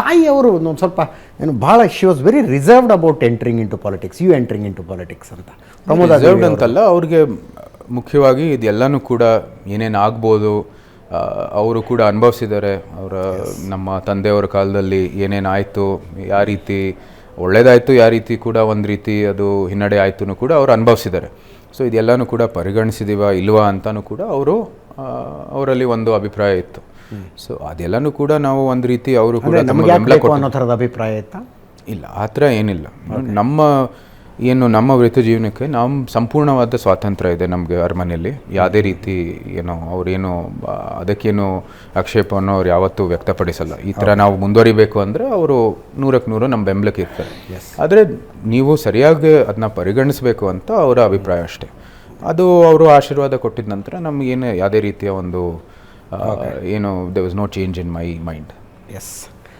ತಾಯಿಯವರು ಒಂದು ಸ್ವಲ್ಪ ಏನು ಭಾಳ she was very reserved about entering into politics you entering into politics ಅಂತ. ಪ್ರಮೋದ್ ರಿಸರ್ವ್ಡ್ ಅಂತಲ್ಲ ಅವ್ರಿಗೆ ಮುಖ್ಯವಾಗಿ ಇದೆಲ್ಲನೂ ಕೂಡ ಏನೇನು ಆಗ್ಬೋದು ಅವರು ಕೂಡ ಅನುಭವಿಸಿದ್ದಾರೆ. ಅವರ ನಮ್ಮ ತಂದೆಯವರ ಕಾಲದಲ್ಲಿ ಏನೇನು ಆಯಿತು ಯಾವ ರೀತಿ ಒಳ್ಳೇದಾಯಿತು ಯಾವ ರೀತಿ ಕೂಡ ಒಂದು ರೀತಿ ಅದು ಹಿನ್ನಡೆ ಆಯಿತು ಕೂಡ ಅವರು ಅನುಭವಿಸಿದ್ದಾರೆ. ಸೊ ಇದೆಲ್ಲನೂ ಕೂಡ ಪರಿಗಣಿಸಿದೀವ ಇಲ್ವಾ ಅಂತಲೂ ಕೂಡ ಅವರು ಅವರಲ್ಲಿ ಒಂದು ಅಭಿಪ್ರಾಯ ಇತ್ತು. ಸೊ ಅದೆಲ್ಲನೂ ಕೂಡ ನಾವು ಒಂದು ರೀತಿ ಅವರು ಕೂಡ ನಮ್ಮ ಬೆಂಬಲ ಅನ್ನೋ ಥರದ ಅಭಿಪ್ರಾಯ ಇತ್ತಾ? ಇಲ್ಲ ಆ ಥರ ಏನಿಲ್ಲ. ನಮ್ಮ ಏನು ನಮ್ಮ ವೃತ್ತಿ ಜೀವನಕ್ಕೆ ನಮ್ಮ ಸಂಪೂರ್ಣವಾದ ಸ್ವಾತಂತ್ರ್ಯ ಇದೆ ನಮಗೆ ಅರಮನೆಯಲ್ಲಿ. ಯಾವುದೇ ರೀತಿ ಏನೋ ಅವ್ರೇನು ಅದಕ್ಕೇನು ಆಕ್ಷೇಪವನ್ನು ಅವ್ರು ಯಾವತ್ತೂ ವ್ಯಕ್ತಪಡಿಸಲ್ಲ. ಈ ಥರ ನಾವು ಮುಂದುವರಿಬೇಕು ಅಂದರೆ ಅವರು ನೂರಕ್ಕೆ ನೂರು ನಮ್ಮ ಬೆಂಬಲಕ್ಕೆ ಇರ್ತಾರೆ. ಆದರೆ ನೀವು ಸರಿಯಾಗಿ ಅದನ್ನ ಪರಿಗಣಿಸಬೇಕು ಅಂತ ಅವರ ಅಭಿಪ್ರಾಯ ಅಷ್ಟೇ. ಅದು ಅವರು ಆಶೀರ್ವಾದ ಕೊಟ್ಟಿದ ನಂತರ ನಮಗೇನು ಯಾವುದೇ ರೀತಿಯ ಒಂದು ಏನು there was no change in my mind yes